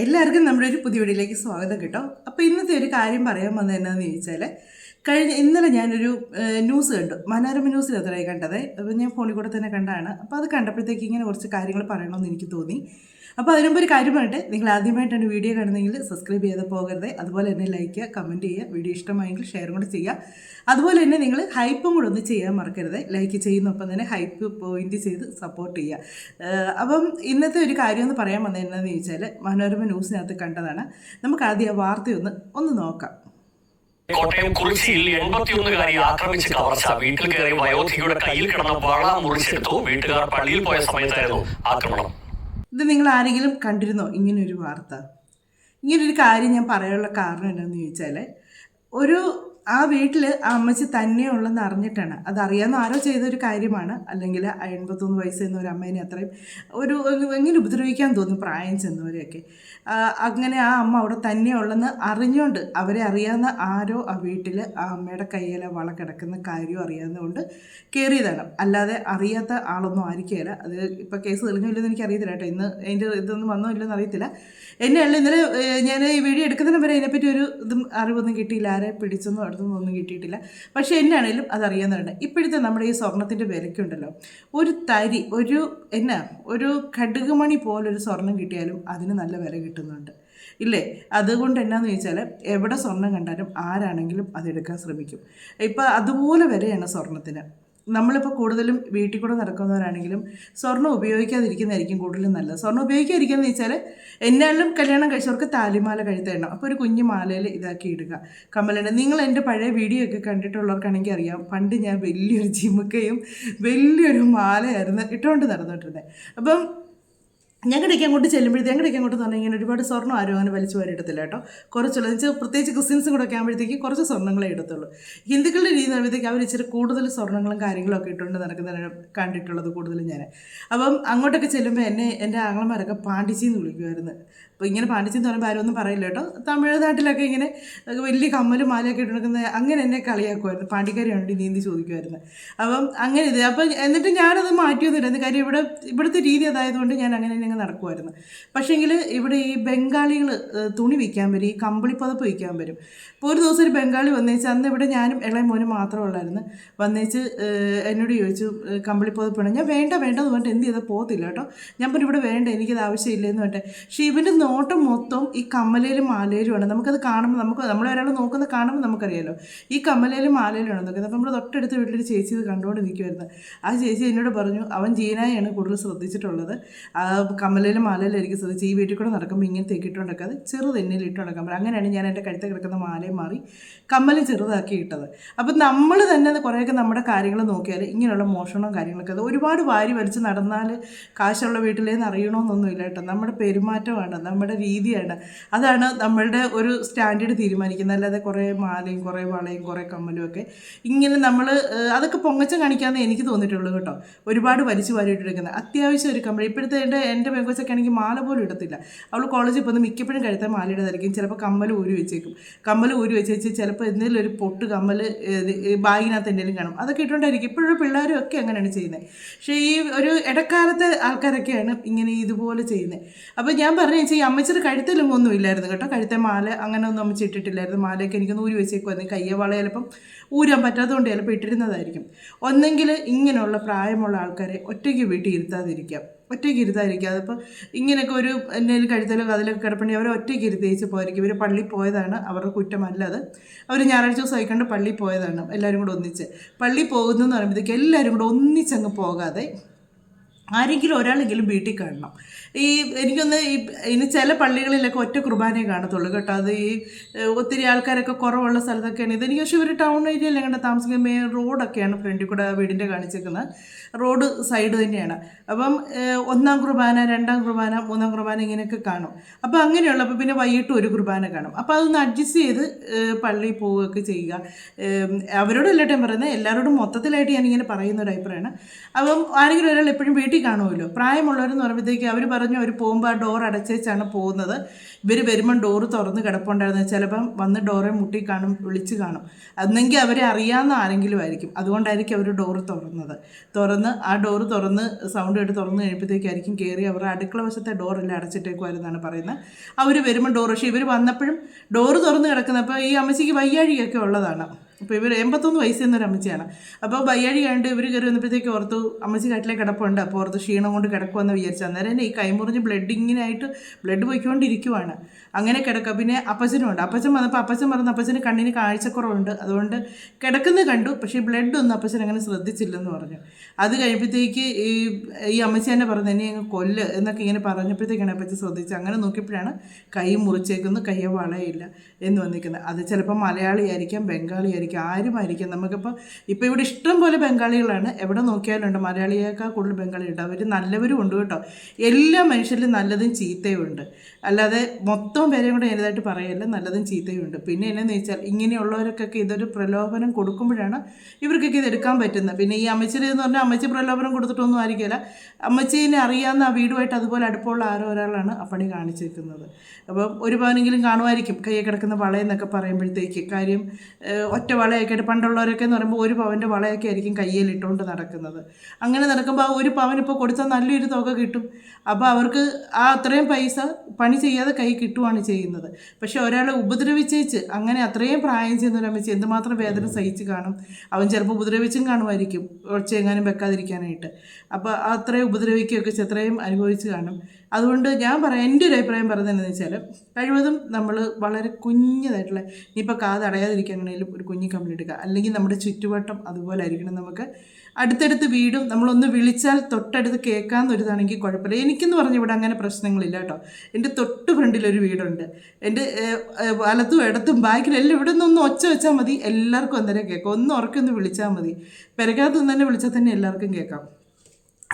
എല്ലാവർക്കും നമ്മുടെ ഒരു പുതിയ വീഡിയോയിലേക്ക് സ്വാഗതം കേട്ടോ. അപ്പോൾ ഇന്നത്തെ ഒരു കാര്യം പറയാൻ വന്നത് എന്നാന്ന് ചോദിച്ചാൽ കഴിഞ്ഞ ഇന്നലെ ഞാനൊരു ന്യൂസ് കണ്ടു. മനോരമ ന്യൂസിൽ അത്രയായി കണ്ടത്. അപ്പോൾ ഞാൻ ഫോണിൽ കൂടെ തന്നെ കണ്ടതാണ്. അപ്പോൾ അത് കണ്ടപ്പോഴത്തേക്ക് ഇങ്ങനെ കുറച്ച് കാര്യങ്ങൾ പറയണമെന്ന് എനിക്ക് തോന്നി. അപ്പോൾ അതിനുമ്പ് ഒരു കാര്യം പറഞ്ഞിട്ട് നിങ്ങൾ ആദ്യമായിട്ടാണ് വീഡിയോ കാണുന്നതെങ്കിൽ സബ്സ്ക്രൈബ് ചെയ്ത് പോകരുത്. അതുപോലെ തന്നെ ലൈക്ക് ചെയ്യുക കമന്റ് ചെയ്യുക വീഡിയോ ഇഷ്ടമായെങ്കിൽ ഷെയറും കൂടെ ചെയ്യുക. അതുപോലെ തന്നെ നിങ്ങൾ ഹൈപ്പും കൂടെ ഒന്ന് ചെയ്യാൻ മറക്കരുത്. ലൈക്ക് ചെയ്യുന്നൊപ്പം തന്നെ ഹൈപ്പ് പോയിന്റ് ചെയ്ത് സപ്പോർട്ട് ചെയ്യുക. അപ്പം ഇന്നത്തെ ഒരു കാര്യം ഒന്ന് പറയാൻ വന്നതെന്നു ചോദിച്ചാൽ മനോരമ ന്യൂസിനകത്ത് കണ്ടതാണ്. നമുക്ക് ആദ്യം ആ വാർത്തയൊന്ന് ഒന്ന് നോക്കാം. കോട്ടയം കുറിച്ചിയിൽ എൺപത്തിയൊന്നുകാരി ആക്രമിച്ച് കവർച്ച. വീട്ടിൽ കയറി വയോധികയുടെ കയ്യിൽ കിടന്ന വള മുറിച്ചെടുത്തു. വീട്ടുകാർ പള്ളിയിൽ പോയ സമയത്തായിരുന്നു ആക്രമണം. ഇത് നിങ്ങൾ ആരെങ്കിലും കണ്ടിരുന്നോ? ഇങ്ങനൊരു വാർത്ത. ഇങ്ങനൊരു കാര്യം ഞാൻ പറയാനുള്ള കാരണം എന്താണെന്ന് ചോദിച്ചാൽ ഒരു ആ വീട്ടിൽ ആ അമ്മച്ചി തന്നെയുള്ളെന്ന് അറിഞ്ഞിട്ടാണ്. അത് അറിയാവുന്ന ആരോ ചെയ്തൊരു കാര്യമാണ്. അല്ലെങ്കിൽ എൺപത്തൊന്ന് വയസ്സെന്ന ഒരു അമ്മേനെ അത്രയും ഒരു എങ്ങനെ ഉപദ്രവിക്കാൻ തോന്നും പ്രായം ചെന്നവരെയൊക്കെ. അങ്ങനെ ആ അമ്മ അവിടെ തന്നെയുള്ളെന്ന് അറിഞ്ഞുകൊണ്ട് അവരെ അറിയാവുന്ന ആരോ ആ വീട്ടിൽ ആ അമ്മയുടെ കയ്യിലെ വള കിടക്കുന്ന കാര്യം അറിയാവുന്നതുകൊണ്ട് കയറിയതാണ്. അല്ലാതെ അറിയാത്ത ആളൊന്നും ആയിരിക്കുകയില്ല അത് ഇപ്പോൾ കേസ് തെളിഞ്ഞോ ഇല്ലെന്ന് എനിക്ക് അറിയത്തില്ല കേട്ടോ. ഇന്ന് അതിന്റെ ഇതൊന്നും വന്നോ ഇല്ലെന്ന് അറിയത്തില്ല. എന്നെ അല്ല ഇന്നലെ ഞാൻ ഈ വീഡിയോ എടുക്കുന്നതിന് വരെ അതിനെപ്പറ്റി ഒരു ഇതും അറിവൊന്നും കിട്ടിയില്ല. ആരെ പിടിച്ചെന്നോ അടുത്തൊന്നും ഒന്നും കിട്ടിയിട്ടില്ല. പക്ഷേ എന്നാണേലും അതറിയാവുന്നതാണ് ഇപ്പോഴത്തെ നമ്മുടെ ഈ സ്വർണത്തിന്റെ വിലയ്ക്കുണ്ടല്ലോ. ഒരു തരി ഒരു എന്നാ ഒരു കടുകുമണി പോലൊരു സ്വർണം കിട്ടിയാലും അതിന് നല്ല വില കിട്ടുന്നുണ്ട്. ഇല്ലേ? അതുകൊണ്ട് എന്നാന്ന് ചോദിച്ചാൽ എവിടെ സ്വർണം കണ്ടാലും ആരാണെങ്കിലും അതെടുക്കാൻ ശ്രമിക്കും. ഇപ്പം അതുപോലെ വിലയാണ് സ്വർണത്തിന്. നമ്മളിപ്പോൾ കൂടുതലും വീട്ടിൽ കൂടെ നടക്കുന്നവരാണെങ്കിലും സ്വർണം ഉപയോഗിക്കാതിരിക്കുന്നതായിരിക്കും കൂടുതലും നല്ലത്. സ്വർണം ഉപയോഗിക്കാതിരിക്കുന്നത് വെച്ചാൽ എന്നാലും കല്യാണം കഴിച്ചവർക്ക് താലിമാല കഴുത്തേണം അപ്പോൾ ഒരു കുഞ്ഞു മാലയിൽ ഇതാക്കി ഇടുക. കമ്മലുണ്ട് നിങ്ങൾ എന്റെ പഴയ വീഡിയോ ഒക്കെ കണ്ടിട്ടുള്ളവർക്കാണെങ്കിൽ അറിയാം പണ്ട് ഞാൻ വലിയൊരു ജിമുക്കയും വലിയൊരു മാലയായിരുന്നു ഇട്ടുകൊണ്ട് നടന്നുകൊണ്ടിരുന്നത് അപ്പം ഞങ്ങളുടെയൊക്കെ അങ്ങോട്ട് ചെല്ലുമ്പോഴത്തേക്ക് ഞങ്ങളുടെയൊക്കെ അങ്ങോട്ട് തന്നെ ഇങ്ങനെ ഒരുപാട് സ്വർണം ആരും അങ്ങനെ വലിച്ചു വാരി എടുത്തില്ല കേട്ടോ. കുറച്ചുള്ള വെച്ചാൽ പ്രത്യേകിച്ച് ക്രിസ്ത്യൻസും കൂടെ ഒക്കെ ആകുമ്പോഴത്തേക്ക് കുറച്ച് സ്വർണങ്ങളെ എടുത്തുള്ളൂ ഹിന്ദുക്കളുടെ രീതി ആകുമ്പോഴത്തേക്ക് അവർ ഇച്ചിരി കൂടുതൽ സ്വർണങ്ങളും കാര്യങ്ങളൊക്കെ ഇട്ടുകൊണ്ട് നടക്കുന്നതാണ് കണ്ടിട്ടുള്ളത് കൂടുതലും ഞാൻ അപ്പം അങ്ങോട്ടൊക്കെ ചെല്ലുമ്പോൾ എന്നെ എന്റെ ആങ്ങളമാരൊക്കെ പാണ്ടിച്ചി എന്ന് വിളിക്കുമായിരുന്നു. അപ്പോൾ ഇങ്ങനെ പാണ്ടിച്ചി എന്ന് പറയുമ്പോൾ ആരും ഒന്നും പറയില്ല കേട്ടോ. തമിഴ്നാട്ടിലൊക്കെ ഇങ്ങനെ വലിയ കമ്മലും മാലയൊക്കെ ഇട്ട് അങ്ങനെ എന്നെ കളിയാക്കുമായിരുന്നു. പാണ്ടിക്കാരിയാണ് നീന്തി ചോദിക്കുമായിരുന്നു. അപ്പം അങ്ങനെ ഇത് അപ്പം എന്നിട്ട് ഞാനത് മാറ്റിയൊന്നുമില്ല. കാര്യം ഇവിടെ ഇവിടുത്തെ രീതി അതായതുകൊണ്ട് ഞാൻ അങ്ങനെ അങ്ങ് നടക്കുമായിരുന്നു പക്ഷേങ്കിൽ ഇവിടെ ഈ ബംഗാളികൾ തുണി വിൽക്കാൻ വരും ഈ കമ്പിളി പതപ്പ് വിൽക്കാൻ വരും. ഇപ്പോൾ ഒരു ദിവസം ഒരു ബംഗാളി വന്നേച്ച് അന്ന് ഇവിടെ ഞാനും ഇളയ മോനും മാത്രമേ ഉള്ളായിരുന്നു. വന്നേച്ച് എന്നോട് ചോദിച്ചു കമ്പിളിപ്പതപ്പ് കമ്പിളി പതപ്പ് വേണം ഞാൻ വേണ്ട വേണ്ട എന്ന് പറഞ്ഞിട്ട് എന്ത് ചെയ്താൽ പോകത്തില്ല കേട്ടോ. ഞാൻ പറഞ്ഞു ഇവിടെ വേണ്ട എനിക്കത് ആവശ്യമില്ല എന്ന് പറഞ്ഞിട്ട്. പക്ഷേ ഇവന്റെ നോട്ടം മൊത്തം ഈ കമ്മലയിലും മാലയിലുമാണ് നമുക്കത് കാണുമ്പോൾ നമുക്ക് നമ്മളെ ഒരാൾ നോക്കുന്ന കാണുമ്പോൾ നമുക്കറിയാലോ. ഈ കമ്മലയിലും മാലയിലുമാണ് നോക്കുന്നത്. അപ്പോൾ നമ്മുടെ തൊട്ടടുത്ത വീട്ടിലൊരു ചേച്ചി ഇത് കണ്ടുകൊണ്ട് നിൽക്കുമായിരുന്നു ആ ചേച്ചി എന്നോട് പറഞ്ഞു അവൻ ജീനായാണ് കൂടുതൽ ശ്രദ്ധിച്ചിട്ടുള്ളത്. കമ്മലിലും മാലയിലും എനിക്ക് ശ്രദ്ധിച്ച് ഈ വീട്ടിൽ കൂടെ നടക്കുമ്പോൾ ഇങ്ങനെ ഇട്ടുകൊണ്ടൊക്കെ അത് ചെറുത് എന്നിൽ ഇട്ട് നടക്കാൻ പറ്റും അങ്ങനെയാണ് ഞാൻ എന്റെ കഴുത്ത് കിടക്കുന്ന മാലയും മാറി കമ്മലും ചെറുതാക്കി ഇട്ടത്. അപ്പം നമ്മൾ തന്നെ അത് കുറേയൊക്കെ നമ്മുടെ കാര്യങ്ങൾ നോക്കിയാൽ ഇങ്ങനെയുള്ള മോഷണവും കാര്യങ്ങളൊക്കെ അത് ഒരുപാട് വാരി വലിച്ച് നടന്നാൽ കാശുള്ള വീട്ടിലേന്ന് അറിയണമെന്നൊന്നുമില്ല കേട്ടോ. നമ്മുടെ പെരുമാറ്റമാണ് നമ്മുടെ രീതിയാണ്. അതാണ് നമ്മളുടെ ഒരു സ്റ്റാൻഡേർഡ് തീരുമാനിക്കുന്നത്. അല്ലാതെ കുറേ മാലയും കുറേ വളയും കുറേ കമ്മലും ഒക്കെ ഇങ്ങനെ നമ്മൾ അതൊക്കെ പൊങ്ങച്ചം കാണിക്കാമെന്ന് എനിക്ക് തോന്നിയിട്ടുള്ളൂ കേട്ടോ. ഒരുപാട് വലിച്ചു വാരിയിട്ടെടുക്കുന്നത് അത്യാവശ്യം ഒരു കമ്മൽ ഇപ്പോഴത്തെ എന്റെ എന്റെ പെങ്കൊച്ചൊക്കെ ആണെങ്കിൽ മാല പോലും ഇടത്തില്ല. അവൾ കോളേജിൽ പോകുന്ന മിക്കപ്പോഴും കഴുത്ത മാല ഇടതായിരിക്കും ചിലപ്പോൾ കമ്മൽ ഊരി വെച്ചേക്കും. കമ്മൽ ഊരി വെച്ച് വെച്ച് ചിലപ്പോൾ എന്തെങ്കിലും ഒരു പൊട്ട് കമ്മൽ ബാഗിനകത്ത് എന്തെങ്കിലും കാണും. അതൊക്കെ ഇട്ടുകൊണ്ടായിരിക്കും. ഇപ്പോഴുള്ള പിള്ളേരും ഒക്കെ അങ്ങനെയാണ് ചെയ്യുന്നത്. പക്ഷേ ഈ ഒരു ഇടക്കാലത്തെ ആൾക്കാരൊക്കെയാണ് ഇങ്ങനെ ഇതുപോലെ ചെയ്യുന്നത്. അപ്പോൾ ഞാൻ പറഞ്ഞു വെച്ചാൽ ഈ അമ്മച്ചിയുടെ കഴുത്തിലും ഒന്നും ഇല്ലായിരുന്നു കേട്ടോ. കഴുത്തെ മാല അങ്ങനെ ഒന്നും അമ്മച്ചി ഇട്ടിട്ടില്ലായിരുന്നു. മാലയൊക്കെ എനിക്കൊന്ന് ഊരി വെച്ചേക്കുമായിരുന്നു കയ്യെ വള ചിലപ്പം ഊരാൻ പറ്റാത്തതുകൊണ്ട് ചിലപ്പോൾ ഇട്ടിരുന്നതായിരിക്കും. ഒന്നെങ്കിൽ ഇങ്ങനെയുള്ള പ്രായമുള്ള ആൾക്കാരെ ഒറ്റയ്ക്ക് വീട്ടിൽ ഇരുത്താതിരിക്കാം. ഒറ്റയ്ക്ക് ഇരുത്തായിരിക്കും അതിപ്പോൾ ഇങ്ങനെയൊക്കെ ഒരു എന്തെങ്കിലും കഴുത്തലോ കഥലൊക്കെ കിടപ്പുണ്ടെങ്കിൽ അവരെ ഒറ്റയ്ക്ക് ഇരുത്തേച്ച് പോയിരിക്കും ഇവർ പള്ളിയിൽ പോയതാണ് അവരുടെ കുറ്റമല്ല അത്. അവർ ഞായറാഴ്ച ദിവസം ആയിക്കൊണ്ട് പള്ളിയിൽ പോയതാണ് എല്ലാവരും കൂടെ ഒന്നിച്ച്. പള്ളി പോകുന്നതെന്ന് പറയുമ്പോഴത്തേക്ക് എല്ലാവരും കൂടെ ഒന്നിച്ചങ്ങ് പോകാതെ ആരെങ്കിലും ഒരാളെങ്കിലും വീട്ടിൽ കാണണം. ഈ എനിക്കൊന്ന് ഈ ഇനി ചില പള്ളികളിലൊക്കെ ഒറ്റ കുർബാനയെ കാണത്തുള്ളൂ കേട്ടോ. അത് ഈ ഒത്തിരി ആൾക്കാരൊക്കെ കുറവുള്ള സ്ഥലത്തൊക്കെയാണ് ഇതെനിക്ക് പക്ഷേ ഒരു ടൗൺ ഏരിയയിൽ കണ്ട താമസിക്കുന്ന മെയിൻ റോഡൊക്കെയാണ് ഫ്രണ്ടിൽ കൂടെ വീടിന്റെ കാണിച്ചിരിക്കുന്നത് റോഡ് സൈഡ് തന്നെയാണ്. അപ്പം ഒന്നാം കുർബാന രണ്ടാം കുർബാന മൂന്നാം കുർബാന ഇങ്ങനെയൊക്കെ കാണും. അപ്പോൾ അങ്ങനെയുള്ളപ്പോൾ പിന്നെ വൈകിട്ട് ഒരു കുർബാന കാണും. അപ്പോൾ അതൊന്ന് അഡ്ജസ്റ്റ് ചെയ്ത് പള്ളിയിൽ പോവുകയൊക്കെ ചെയ്യുക. അവരോടല്ല ഞാൻ പറയുന്നത് എല്ലാവരോടും മൊത്തത്തിലായിട്ട് ഞാനിങ്ങനെ പറയുന്ന ഒരു അഭിപ്രായമാണ്. അപ്പം ആരെങ്കിലും ഒരാൾ എപ്പോഴും വീട്ടിൽ കാണുമല്ലോ. പ്രായമുള്ളവരെന്ന് പറയുമ്പോഴത്തേക്ക് അവർ പറയും പറഞ്ഞു അവർ പോകുമ്പോൾ ആ ഡോർ അടച്ചേച്ചാണ് പോകുന്നത്. ഇവർ വരുമ്പം ഡോറ് തുറന്ന് കിടപ്പുണ്ടായിരുന്നത് ചിലപ്പം വന്ന് ഡോറെ മുട്ടി കാണും വിളിച്ച് കാണും. അന്നെങ്കിൽ അവരെ അറിയാവുന്ന ആരെങ്കിലും ആയിരിക്കും. അതുകൊണ്ടായിരിക്കും അവർ ഡോറ് തുറന്നത്. തുറന്ന് ആ ഡോറ് തുറന്ന് സൗണ്ട് കേട്ട് തുറന്ന് കഴിയുമ്പോഴത്തേക്കായിരിക്കും കയറി അവരുടെ അടുക്കള വശത്തെ ഡോറെല്ലാം അടച്ചിട്ടേക്കുമായിരുന്നാണ് പറയുന്നത്. അവർ വരുമ്പോൾ ഡോർ പക്ഷേ ഇവർ വന്നപ്പോഴും ഡോറ് തുറന്ന് കിടക്കുന്നപ്പോൾ ഈ അമ്മച്ചിക്ക് വയ്യാഴികയൊക്കെ ഉള്ളതാണ്. അപ്പോൾ ഇവർ എൺപത്തൊന്ന് വയസ്സെന്നൊരു അമ്മച്ചിയാണ്. അപ്പോൾ വയ്യാഴി കണ്ട് ഇവർ കയറി വന്നപ്പോഴത്തേക്ക് ഓർത്തു അമ്മച്ചി കാട്ടിലെ കിടപ്പുണ്ട്. അപ്പോൾ ഓർത്ത് ക്ഷീണം കൊണ്ട് കിടക്കുമെന്ന് വിചാരിച്ചു. അന്നേരം തന്നെ ഈ കൈമുറിഞ്ഞ് ബ്ലഡ് ബ്ലഡ് പോയിക്കൊണ്ടിരിക്കുവാണ്. അങ്ങനെ കിടക്കുക. പിന്നെ അപ്പച്ചനും ഉണ്ട്. അപ്പച്ചൻ വന്നപ്പോൾ അപ്പച്ചൻ പറഞ്ഞ അപ്പച്ചന് കണ്ണിന് കാഴ്ചക്കുറവുണ്ട്. അതുകൊണ്ട് കിടക്കുന്നത് കണ്ടു. പക്ഷേ ബ്ലഡ് ഒന്നും അപ്പച്ചൻ അങ്ങനെ ശ്രദ്ധിച്ചില്ലെന്ന് പറഞ്ഞു. അത് കഴിയുമ്പോഴത്തേക്ക് ഈ ഈ അമ്മച്ചി തന്നെ പറഞ്ഞു എന്നെ അങ്ങ് കൊല്ല് എന്നൊക്കെ ഇങ്ങനെ പറഞ്ഞപ്പോഴത്തേക്കാണ് അപ്പച്ചൻ ശ്രദ്ധിച്ചത്. അങ്ങനെ നോക്കിയപ്പോഴാണ് കൈ മുറിച്ചേക്കുന്നു കൈ വളയില്ല എന്ന് വന്നിരിക്കുന്നത്. അത് ചിലപ്പോൾ മലയാളി ആയിരിക്കാം ബംഗാളി ആയിരിക്കാം ആരുമായിരിക്കും. നമുക്കിപ്പോൾ ഇപ്പോൾ ഇവിടെ ഇഷ്ടം പോലെ ബംഗാളികളാണ്. എവിടെ നോക്കിയാലുണ്ട് മലയാളിയേക്കാൾ കൂടുതൽ ബംഗാളിയുണ്ട് അവർ നല്ലവരും ഉണ്ട് കേട്ടോ. എല്ലാ മനുഷ്യരിലും നല്ലതും ചീത്തയും ഉണ്ട്. അല്ലാതെ മൊത്തം പേരെയും കൂടെ ഏതായിട്ട് പറയല്ല നല്ലതും ചീത്തയും ഉണ്ട്. പിന്നെ എന്നാന്ന് വെച്ചാൽ ഇങ്ങനെയുള്ളവർക്കൊക്കെ ഇതൊരു പ്രലോഭനം കൊടുക്കുമ്പോഴാണ് ഇവർക്കൊക്കെ ഇത് എടുക്കാൻ പറ്റുന്നത്. പിന്നെ ഈ അമ്മച്ചിരി എന്ന് പറഞ്ഞാൽ അമ്മച്ചി പ്രലോഭനം കൊടുത്തിട്ടൊന്നും ആയിരിക്കില്ല അമ്മച്ചീനെ അറിയാവുന്ന ആ വീടുമായിട്ട് അതുപോലെ അടുപ്പമുള്ള ആരോ ഒരാളാണ് ആ പണി കാണിച്ചിരിക്കുന്നത്. അപ്പം ഒരു പവനെങ്കിലും കാണുമായിരിക്കും കയ്യിൽ കിടക്കുന്ന വളയെന്നൊക്കെ പറയുമ്പോഴത്തേക്ക്. കാര്യം ഒറ്റ വളയൊക്കെ ആയിട്ട് പണ്ടുള്ളവരൊക്കെ എന്ന് പറയുമ്പോൾ ഒരു പവന്റെ വളയൊക്കെ ആയിരിക്കും കയ്യിൽ ഇട്ടുകൊണ്ട് നടക്കുന്നത്. അങ്ങനെ നടക്കുമ്പോൾ ആ ഒരു പവൻ ഇപ്പോൾ കൊടുത്താൽ നല്ലൊരു തുക കിട്ടും. അപ്പോൾ അവർക്ക് ആ അത്രയും പൈസ പണി ചെയ്യാതെ കൈ കിട്ടുവാണ് ചെയ്യുന്നത്. പക്ഷെ ഒരാളെ ഉപദ്രവിച്ചേച്ച് അങ്ങനെ അത്രയും പ്രായം ചെയ്യുന്ന ഒരു അമ്മച്ചി എന്തുമാത്രം വേദന സഹിച്ച് കാണും? അവൻ ചിലപ്പോൾ ഉപദ്രവിച്ചും കാണുമായിരിക്കും. ഒച്ചയെങ്ങാനും വെക്കാതിരിക്കാനായിട്ട്. അപ്പോൾ അത്രയും ഉപദ്രവിക്കുകയൊക്കെ ചെത്രയും അനുഭവിച്ച് കാണും. അതുകൊണ്ട് ഞാൻ പറയാം എന്റെ ഒരു അഭിപ്രായം പറയുന്നതെന്ന് വെച്ചാൽ കഴിവതും നമ്മൾ വളരെ കുഞ്ഞതായിട്ടുള്ള ഇനിയിപ്പോൾ കാതടയാതിരിക്കാനാണെങ്കിലും ഒരു കുഞ്ഞു കമ്പനി എടുക്കുക. അല്ലെങ്കിൽ നമ്മുടെ ചുറ്റുവട്ടം അതുപോലെ ആയിരിക്കണം നമുക്ക്. അടുത്തടുത്ത് വീടും നമ്മളൊന്ന് വിളിച്ചാൽ തൊട്ടടുത്ത് കേൾക്കാമെന്നൊരിതാണെങ്കിൽ കുഴപ്പമില്ല. എനിക്കെന്ന് പറഞ്ഞ ഇവിടെ അങ്ങനെ പ്രശ്നങ്ങളില്ല കേട്ടോ. എന്റെ തൊട്ട് ഫ്രണ്ടിലൊരു വീടുണ്ട്. എന്റെ വലത്തും ഇടത്തും ബാക്കിലും എല്ലാം ഇവിടെ നിന്ന് ഒന്ന് ഒച്ച വെച്ചാൽ മതി. എല്ലാവർക്കും അന്നേരം കേൾക്കാം. ഒന്ന് ഉറക്കൊന്ന് വിളിച്ചാൽ മതി. പെരക്കകത്ത് തന്നെ വിളിച്ചാൽ തന്നെ എല്ലാവർക്കും കേൾക്കാം.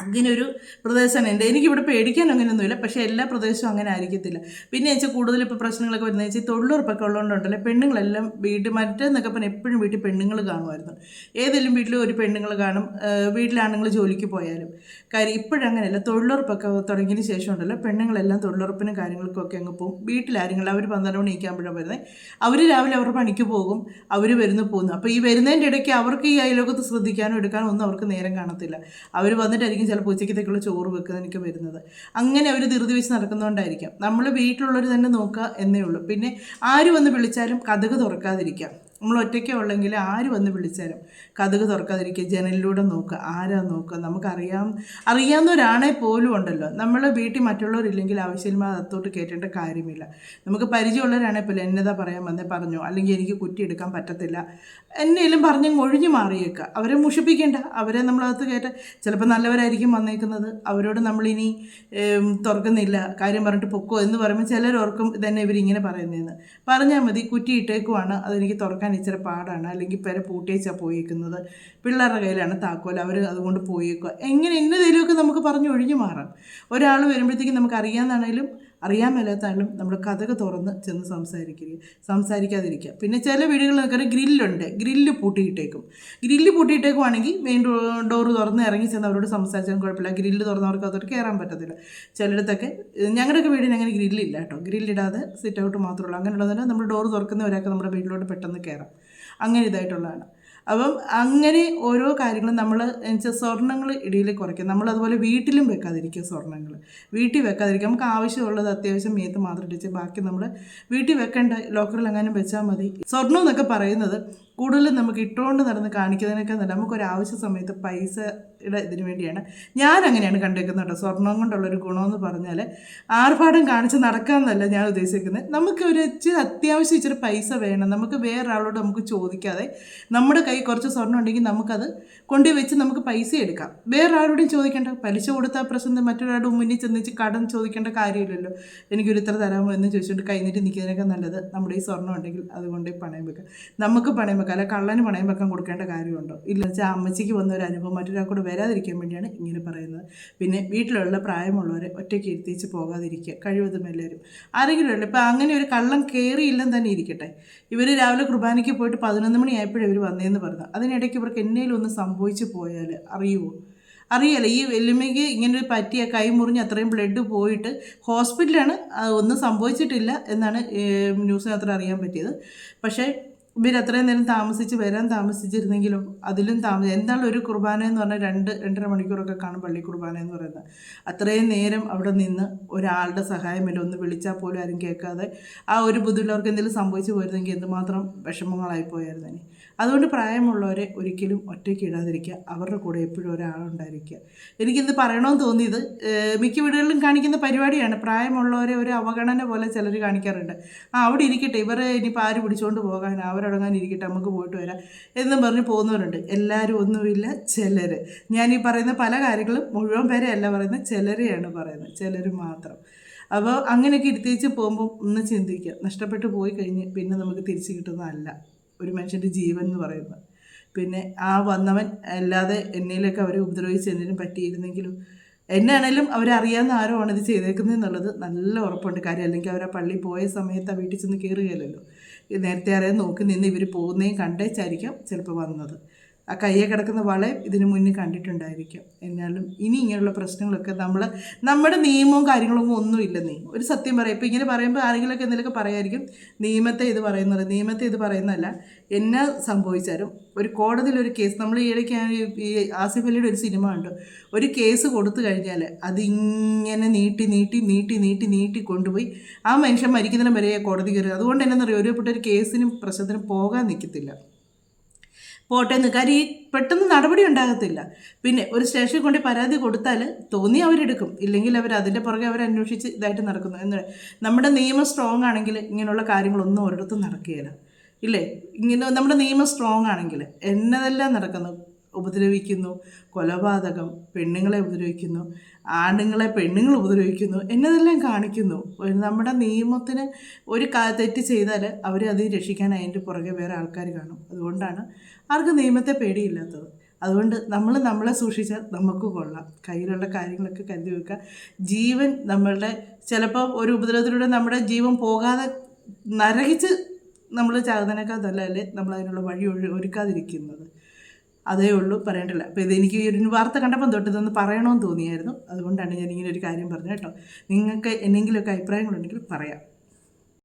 അങ്ങനെ ഒരു പ്രദേശമാണ് എന്റെ എനിക്കിവിടെ പേടിക്കാൻ അങ്ങനെയൊന്നുമില്ല പക്ഷേ എല്ലാ പ്രദേശവും അങ്ങനെ ആയിരിക്കത്തില്ല. പിന്നെ വെച്ചാൽ കൂടുതൽ ഇപ്പോൾ പ്രശ്നങ്ങളൊക്കെ വരുന്നത് വെച്ചാൽ തൊഴിലുറപ്പൊക്കെ ഉള്ളതുകൊണ്ടുണ്ടല്ലോ പെണ്ണുങ്ങളെല്ലാം വീട്ടിൽ മറ്റേന്നൊക്കെ പറഞ്ഞാൽ എപ്പോഴും വീട്ടിൽ പെണ്ണുങ്ങൾ കാണുമായിരുന്നു. ഏതെങ്കിലും വീട്ടിൽ ഒരു പെണ്ണുങ്ങൾ കാണും വീട്ടിലാണുങ്ങൾ ജോലിക്ക് പോയാലും. കാര്യം ഇപ്പോഴങ്ങനെയല്ല തൊഴിലുറപ്പൊക്കെ തുടങ്ങിയതിന് ശേഷം ഉണ്ടല്ലോ പെണ്ണുങ്ങളെല്ലാം തൊഴിലുറപ്പിനും കാര്യങ്ങൾക്കും ഒക്കെ അങ്ങ് പോകും. വീട്ടിലാരെങ്കിലും അവർ പന്ത്രണ്ട് മണിക്കാകുമ്പോഴാണ് വരുന്നത് അവർ രാവിലെ അവർ പണിക്ക് പോകും. അവർ വരുന്നു പോകുന്നു. അപ്പോൾ ഈ വരുന്നതിന്റെ ഇടയ്ക്ക് അവർക്ക് ഈ അയലോകത്ത് ശ്രദ്ധിക്കാനോ എടുക്കാനോ ഒന്നും അവർക്ക് നേരം കാണത്തില്ല. അവർ വന്നിട്ടായിരിക്കും ചിലപ്പോൾ ഉച്ചയ്ക്കത്തേക്കുള്ള ചോറ് വെക്കുന്നതിനൊക്കെ വരുന്നത്. അങ്ങനെ അവർ ധൃതി വെച്ച് നടക്കുന്നതുകൊണ്ടായിരിക്കാം നമ്മൾ വീട്ടിലുള്ളവർ തന്നെ നോക്കുക എന്നേ ഉള്ളൂ. പിന്നെ ആര് വന്ന് വിളിച്ചാലും കഥക് തുറക്കാതിരിക്കാം നമ്മൾ ഒറ്റയ്ക്കേ ഉള്ളെങ്കിൽ ആര് വന്ന് വിളിച്ചാലും? കഥക് തുറക്കാതിരിക്കുക ജനലിലൂടെ നോക്കുക ആരാ നോക്കുക? നമുക്കറിയാം അറിയാവുന്നവരാണെ പോലും ഉണ്ടല്ലോ. നമ്മൾ വീട്ടിൽ മറ്റുള്ളവരില്ലെങ്കിൽ ആവശ്യമില്ലാതെ അത്തോട്ട് കയറ്റേണ്ട കാര്യമില്ല. നമുക്ക് പരിചയമുള്ളവരാണെ പോലും എന്നതാ പറയാൻ വന്നേ പറഞ്ഞു. അല്ലെങ്കിൽ എനിക്ക് കുറ്റി എടുക്കാൻ പറ്റത്തില്ല. എന്നേലും പറഞ്ഞ് ഒഴിഞ്ഞു മാറിയേക്കുക അവരെ മുഷിപ്പിക്കേണ്ട. അവരെ നമ്മളകത്ത് കയറ്റ ചിലപ്പോൾ നല്ലവരായിരിക്കും വന്നേക്കുന്നത്. അവരോട് നമ്മളിനി തുറക്കുന്നില്ല. കാര്യം പറഞ്ഞിട്ട് പൊക്കോ എന്ന് പറയുമ്പോൾ ചിലരോർക്കും ഇതന്നെ ഇവരിങ്ങനെ പറയുന്നതെന്ന് പറഞ്ഞാൽ മതി കുറ്റി ഇട്ടേക്കുവാണ് അതെനിക്ക് തുറക്കാൻ ഇച്ചിരി പാടാണ്. അല്ലെങ്കിൽ പെര പൂട്ടിയേച്ചാണ് പോയേക്കുന്നത്. പിള്ളേരുടെ കയ്യിലാണ് താക്കോൽ. അവർ അതുകൊണ്ട് പോയേക്കുക. എങ്ങനെ എന്നതേലുമൊക്കെ നമുക്ക് പറഞ്ഞ് ഒഴിഞ്ഞു മാറാം. ഒരാൾ വരുമ്പോഴത്തേക്കും നമുക്ക് അറിയാമെന്നാണേലും അറിയാൻ മേലാത്താണെങ്കിലും നമ്മൾ കഥക തുറന്ന് ചെന്ന് സംസാരിക്കുക സംസാരിക്കാതിരിക്കുക. പിന്നെ ചില വീടുകളിൽ നിൽക്കുന്ന ഗ്രില്ലുണ്ട്. ഗ്രില്ല് പൂട്ടിയിട്ടേക്കും. ഗ്രില്ല് പൂട്ടിയിട്ടേക്കുവാണെങ്കിൽ മെയിൻ ഡോർ തുറന്ന് ഇറങ്ങി ചെന്ന് അവരോട് സംസാരിച്ചാൽ കുഴപ്പമില്ല. ഗ്രില്ല് തുറന്നവർക്ക് അതോട്ട് കയറാൻ പറ്റത്തില്ല. ചിലയിടത്തൊക്കെ ഞങ്ങളുടെയൊക്കെ വീടിന് അങ്ങനെ ഗ്രില്ലില്ല കേട്ടോ ഗ്രില്ലിടാതെ സിറ്റ് ഔട്ട് മാത്രമേ ഉള്ളൂ. അങ്ങനെയുള്ളതിന് നമ്മൾ ഡോർ തുറക്കുന്നവരൊക്കെ നമ്മുടെ വീട്ടിലോട്ട് പെട്ടെന്ന് കയറാം അങ്ങനെ ഇതായിട്ടുള്ളതാണ്. അപ്പം അങ്ങനെ ഓരോ കാര്യങ്ങളും നമ്മൾ എന്നുവെച്ചാൽ സ്വർണങ്ങൾ ഇടയിൽ കുറയ്ക്കും. നമ്മൾ അതുപോലെ വീട്ടിലും വെക്കാതിരിക്കുക സ്വർണങ്ങൾ വീട്ടിൽ വെക്കാതിരിക്കുക നമുക്ക് ആവശ്യമുള്ളത് അത്യാവശ്യം മേത്ത് മാത്രം ഇടിച്ച് ബാക്കി നമ്മൾ വീട്ടിൽ വെക്കേണ്ട ലോക്കറിൽ എങ്ങാനും വെച്ചാൽ മതി. സ്വർണം എന്നൊക്കെ പറയുന്നത് കൂടുതലും നമുക്ക് ഇട്ടുകൊണ്ട് നടന്ന് കാണിക്കുന്നതിനൊക്കെ നല്ല നമുക്കൊരു ആവശ്യ സമയത്ത് പൈസയുടെ ഇതിന് വേണ്ടിയാണ്. ഞാൻ അങ്ങനെയാണ് കണ്ടേക്കുന്നത് കേട്ടോ. സ്വർണം കൊണ്ടുള്ളൊരു ഗുണമെന്ന് പറഞ്ഞാൽ ആർഭാടം കാണിച്ച് നടക്കാമെന്നല്ല ഞാൻ ഉദ്ദേശിക്കുന്നത്. നമുക്ക് ഒരു ഇച്ചിരി അത്യാവശ്യം ഇച്ചിരി പൈസ വേണം. നമുക്ക് വേറൊരാളോട് നമുക്ക് ചോദിക്കാതെ നമ്മുടെ കൈ കുറച്ച് സ്വർണം ഉണ്ടെങ്കിൽ നമുക്കത് കൊണ്ടു വെച്ച് നമുക്ക് പൈസ എടുക്കാം. വേറൊരാളോടും ചോദിക്കേണ്ട പലിശ കൊടുത്താൽ പ്രശ്നം മറ്റൊരാളുടെ മുന്നിൽ ചെന്നിച്ച് കടം ചോദിക്കേണ്ട കാര്യമില്ലല്ലോ. എനിക്കൊരു ഇത്ര തരാമോ എന്ന് ചോദിച്ചുകൊണ്ട് കൈനീട്ടി നിൽക്കുന്നതിനൊക്കെ നല്ലത് നമ്മുടെ ഈ സ്വർണം ഉണ്ടെങ്കിൽ അതുകൊണ്ട് പണയം വെക്കാം നമുക്ക് പണയം വെക്കാം അല്ല കള്ളന് പണയം വെക്കാൻ കൊടുക്കേണ്ട കാര്യമുണ്ടോ? ഇല്ല. വെച്ചാൽ അമ്മച്ചിക്ക് വന്ന ഒരു അനുഭവം മറ്റൊരാൾക്കൂടെ വരാതിരിക്കാൻ വേണ്ടിയാണ് ഇങ്ങനെ പറയുന്നത്. പിന്നെ വീട്ടിലുള്ള പ്രായമുള്ളവരെ ഒറ്റയ്ക്ക് എത്തിച്ച് പോകാതിരിക്കുക. കഴിവതും എല്ലാവരും. ആരെങ്കിലും ഉള്ളു ഇപ്പം അങ്ങനെ ഒരു കള്ളം കയറിയില്ലെന്ന് തന്നെ ഇരിക്കട്ടെ. ഇവർ രാവിലെ കുർബാനയ്ക്ക് പോയിട്ട് പതിനൊന്ന് മണിയായപ്പോഴേ ഇവർ വന്നേന്ന് പറഞ്ഞു. അതിനിടയ്ക്ക് ഇവർക്ക് എന്നേലും ഒന്ന് സംഭവിച്ചു പോയാൽ അറിയുമോ അറിയാലോ ഈ വെല്ലുമ്മയ്ക്ക് ഇങ്ങനെ ഒരു പറ്റിയ കൈ മുറിഞ്ഞ് അത്രയും ബ്ലഡ് പോയിട്ട് ഹോസ്പിറ്റലാണ് ഒന്നും സംഭവിച്ചിട്ടില്ല എന്നാണ് ന്യൂസിനകത്ത് അറിയാൻ പറ്റിയത്. പക്ഷേ ഇവർ അത്രയും നേരം താമസിച്ച് വരാൻ താമസിച്ചിരുന്നെങ്കിലും അതിലും താമസം എന്താണ് ഒരു കുർബാന എന്ന് പറഞ്ഞാൽ രണ്ട് രണ്ടര മണിക്കൂറൊക്കെ കാണും പള്ളി കുർബാന എന്ന് പറയുന്നത്. അത്രയും നേരം അവിടെ നിന്ന് ഒരാളുടെ സഹായമില്ല. ഒന്ന് വിളിച്ചാൽ പോലും ആരും കേൾക്കാതെ ആ ഒരു ബുദ്ധിമുട്ടുള്ളവർക്ക് എന്തെങ്കിലും സംഭവിച്ചു പോയിരുന്നെങ്കിൽ എന്തുമാത്രം വിഷമങ്ങളായി പോയായിരുന്നു അതുകൊണ്ട് പ്രായമുള്ളവരെ ഒരിക്കലും ഒറ്റയ്ക്ക് ഇടാതിരിക്കുക. അവരുടെ കൂടെ എപ്പോഴും ഒരാളുണ്ടായിരിക്കുക. എനിക്കിന്ന് പറയണമെന്ന് തോന്നിയത് മിക്ക വീടുകളിലും കാണിക്കുന്ന പരിപാടിയാണ്. പ്രായമുള്ളവരെ ഒരു അവഗണന പോലെ ചിലർ കാണിക്കാറുണ്ട്. ആ അവിടെ ഇരിക്കട്ടെ. ഇവരെ ഇനിയിപ്പോൾ ആര് പിടിച്ചുകൊണ്ട് പോകാൻ അവരടങ്ങാൻ ഇരിക്കട്ടെ. നമുക്ക് പോയിട്ട് വരാം എന്നും പറഞ്ഞ് പോകുന്നവരുണ്ട്. എല്ലാവരും ഒന്നുമില്ല ചിലർ ഞാൻ ഈ പറയുന്ന പല കാര്യങ്ങളും മുഴുവൻ പേരെ അല്ല പറയുന്നത് ചിലരെയാണ് പറയുന്നത്. ചിലർ മാത്രം. അപ്പോൾ അങ്ങനെയൊക്കെ ഇരുത്തിച്ച് പോകുമ്പോൾ ഒന്ന് ചിന്തിക്കുക. നഷ്ടപ്പെട്ടു പോയി കഴിഞ്ഞ് പിന്നെ നമുക്ക് തിരിച്ചു കിട്ടുന്നതല്ല. ഒരു മനുഷ്യന്റെ ജീവൻ എന്ന് പറയുന്നത്. പിന്നെ ആ വന്നവൻ അല്ലാതെ എന്നേലൊക്കെ അവരെ ഉപദ്രവിച്ച് എന്തിനും പറ്റിയിരുന്നെങ്കിലും എന്നാണേലും അവരറിയാവുന്ന ആരോ ആണ് ഇത് ചെയ്തേക്കുന്നത് എന്നുള്ളത് നല്ല ഉറപ്പുണ്ട്. കാര്യം അല്ലെങ്കിൽ അവർ ആ പള്ളി പോയ സമയത്ത് ആ വീട്ടിൽ ചെന്ന് കയറുകയല്ലോ നേരത്തെ അറിയാൻ നോക്കി നിന്ന് ഇവർ പോകുന്നതും കണ്ടേച്ചായിരിക്കാം ചിലപ്പോൾ വന്നത്. ആ കയ്യെ കിടക്കുന്ന വളയം ഇതിനു മുന്നേ കണ്ടിട്ടുണ്ടായിരിക്കും. എന്നാലും ഇനി ഇങ്ങനെയുള്ള പ്രശ്നങ്ങളൊക്കെ നമ്മൾ നമ്മുടെ നിയമവും കാര്യങ്ങളൊന്നും ഒന്നും നീ ഒരു സത്യം പറയാം. ഇപ്പം ഇങ്ങനെ പറയുമ്പോൾ ആരെങ്കിലുമൊക്കെ എന്തെങ്കിലുമൊക്കെ പറയായിരിക്കും. നിയമത്തെ ഇത് പറയുന്നത് നിയമത്തെ ഇത് പറയുന്നതല്ല. എന്നാ സംഭവിച്ചാലും ഒരു കോടതിയിൽ ഒരു കേസ് നമ്മൾ ഈ ഇടയ്ക്ക് ഈ ആസിഫ് അലിയുടെ ഒരു സിനിമ ഉണ്ട് ഒരു കേസ് കൊടുത്തു കഴിഞ്ഞാൽ അതിങ്ങനെ നീട്ടി നീട്ടി നീട്ടി നീട്ടി നീട്ടി കൊണ്ടുപോയി ആ മനുഷ്യൻ മരിക്കുന്നതിനും വരെ കോടതി കയറി. അതുകൊണ്ട് എന്നാണെന്നറിയോ ഒരു ഒരു കേസിനും പ്രശ്നത്തിനും പോകാൻ നിൽക്കത്തില്ല പോട്ടെ എന്ന് കാര്യം ഈ പെട്ടെന്ന് നടപടി ഉണ്ടാകത്തില്ല. പിന്നെ ഒരു സ്റ്റേഷനിൽ കൊണ്ട് പരാതി കൊടുത്താൽ തോന്നി അവരെടുക്കും. ഇല്ലെങ്കിൽ അവർ അതിന്റെ പുറകെ അവർ അന്വേഷിച്ച് ഇതായിട്ട് നടക്കുന്നു. എന്ന് നമ്മുടെ നിയമം സ്ട്രോങ് ആണെങ്കിൽ ഇങ്ങനെയുള്ള കാര്യങ്ങളൊന്നും ഒരിടത്തും നടക്കുകയില്ല. ഇല്ലേ? ഇങ്ങനെ നമ്മുടെ നിയമം സ്ട്രോങ് ആണെങ്കിൽ എന്നതെല്ലാം നടക്കുന്നു? ഉപദ്രവിക്കുന്നു കൊലപാതകം പെണ്ണുങ്ങളെ ഉപദ്രവിക്കുന്നു ആണുങ്ങളെ പെണ്ണുങ്ങൾ ഉപദ്രവിക്കുന്നു എന്നതെല്ലാം കാണിക്കുന്നു. നമ്മുടെ നിയമത്തിന് ഒരു തെറ്റ് ചെയ്താൽ അവർ അത് രക്ഷിക്കാൻ അതിന്റെ പുറകെ വേറെ ആൾക്കാർ കാണും. അതുകൊണ്ടാണ് ആർക്കും നിയമത്തെ പേടിയില്ലാത്തത്. അതുകൊണ്ട് നമ്മൾ നമ്മളെ സൂക്ഷിച്ചാൽ നമുക്ക് കൊള്ളാം. കയ്യിലുള്ള കാര്യങ്ങളൊക്കെ കരുതി വെക്കുക. ജീവൻ നമ്മളുടെ ചിലപ്പോൾ ഒരു ഉപദ്രവത്തിലൂടെ നമ്മുടെ ജീവൻ പോകാതെ നരകിച്ച് നമ്മൾ ചാകുന്നതിനേക്കാൾ നല്ലതല്ലേ നമ്മൾ അതിനുള്ള വഴി ഒരുക്കാതിരിക്കുന്നത്. അതേ ഉള്ളൂ പറയേണ്ടില്ല. അപ്പോൾ ഇത് എനിക്ക് ഈ ഒരു വാർത്ത കണ്ടപ്പം തൊട്ട് ഇതൊന്ന് പറയണമെന്ന് തോന്നിയായിരുന്നു. അതുകൊണ്ടാണ് ഞാൻ ഇങ്ങനെ ഒരു കാര്യം പറഞ്ഞത് കേട്ടോ. നിങ്ങൾക്ക് എന്തെങ്കിലുമൊക്കെ അഭിപ്രായങ്ങളുണ്ടെങ്കിൽ പറയാം.